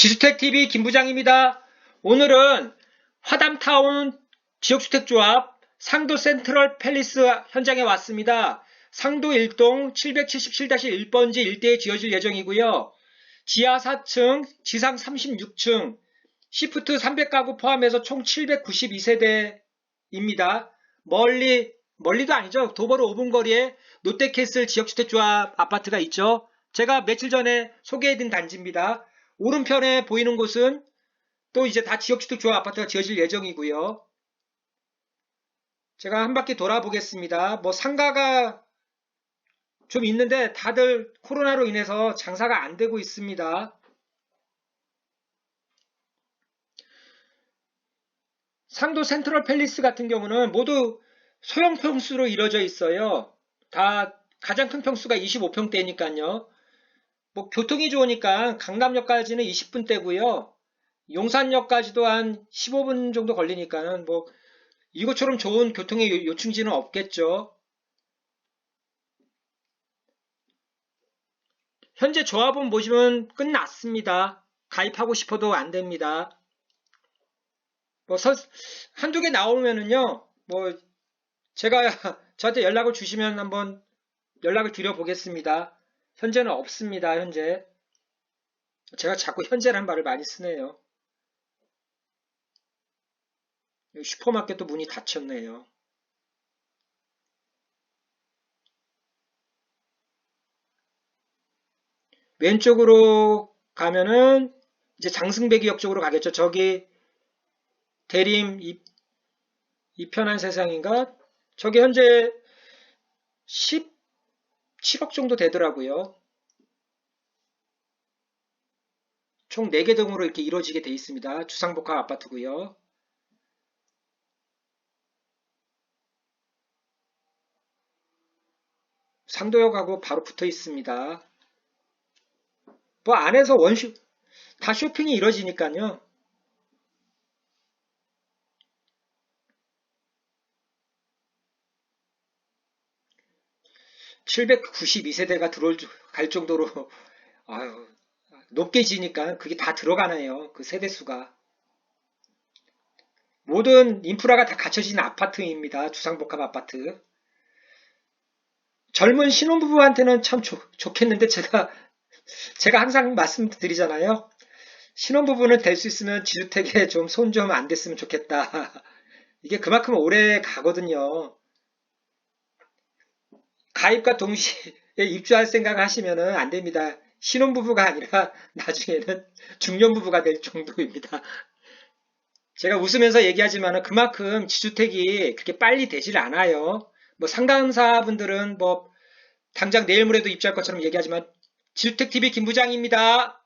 지주택TV 김부장입니다. 오늘은 화담타운 지역주택조합 상도 센트럴 팰리스 현장에 왔습니다. 상도 1동 777-1번지 일대에 지어질 예정이고요. 지하 4층, 지상 36층, 시프트 300가구 포함해서 총 792세대입니다. 멀리, 멀리도 아니죠. 도보로 5분 거리에 롯데캐슬 지역주택조합 아파트가 있죠. 제가 며칠 전에 소개해드린 단지입니다. 오른편에 보이는 곳은 또 이제 다 지역주택조합 아파트가 지어질 예정이고요. 제가 한 바퀴 돌아보겠습니다. 뭐 상가가 좀 있는데 다들 코로나로 인해서 장사가 안 되고 있습니다. 상도 센트럴 팰리스 같은 경우는 모두 소형 평수로 이루어져 있어요. 다 가장 큰 평수가 25평대니까요. 뭐 교통이 좋으니까 강남역까지는 20분대고요. 용산역까지도 한 15분 정도 걸리니까는 뭐 이것처럼 좋은 교통의 요- 요충지는 없겠죠. 현재 조합원 모집은 끝났습니다. 가입하고 싶어도 안 됩니다. 뭐 서- 한두 개 나오면은요. 뭐 제가 저한테 연락을 주시면 한번 연락을 드려 보겠습니다. 현재는 없습니다. 현재. 제가 자꾸 현재라는 말을 많이 쓰네요. 슈퍼마켓도 문이 닫혔네요. 왼쪽으로 가면은 이제 장승배기역 쪽으로 가겠죠. 저기 대림 이, 이 편한 세상인가? 저기 현재 17억 정도 되더라고요. 총 4개 동으로 이렇게 이루어지게 돼 있습니다. 주상복합 아파트고요. 상도역하고 바로 붙어 있습니다. 뭐 안에서 원쇼 다 쇼핑이 이루어지니까요. (792세대가) 들어올 줄- 갈 정도로 아유 높게 지니까 그게 다 들어가네요. 그 세대수가. 모든 인프라가 다 갖춰진 아파트입니다. 주상복합 아파트. 젊은 신혼부부한테는 참 좋, 좋겠는데 제가 제가 항상 말씀드리잖아요. 신혼부부는 될 수 있으면 지주택에 좀 손 좀안 댔으면 좋겠다. 이게 그만큼 오래 가거든요. 가입과 동시에 입주할 생각 하시면은 안 됩니다. 신혼부부가 아니라 나중에는 중년부부가 될 정도입니다. 제가 웃으면서 얘기하지만 그만큼 지주택이 그렇게 빨리 되질 않아요. 뭐 상담사분들은 뭐 당장 내일 모레도 입주할 것처럼 얘기하지만 지주택TV 김부장입니다.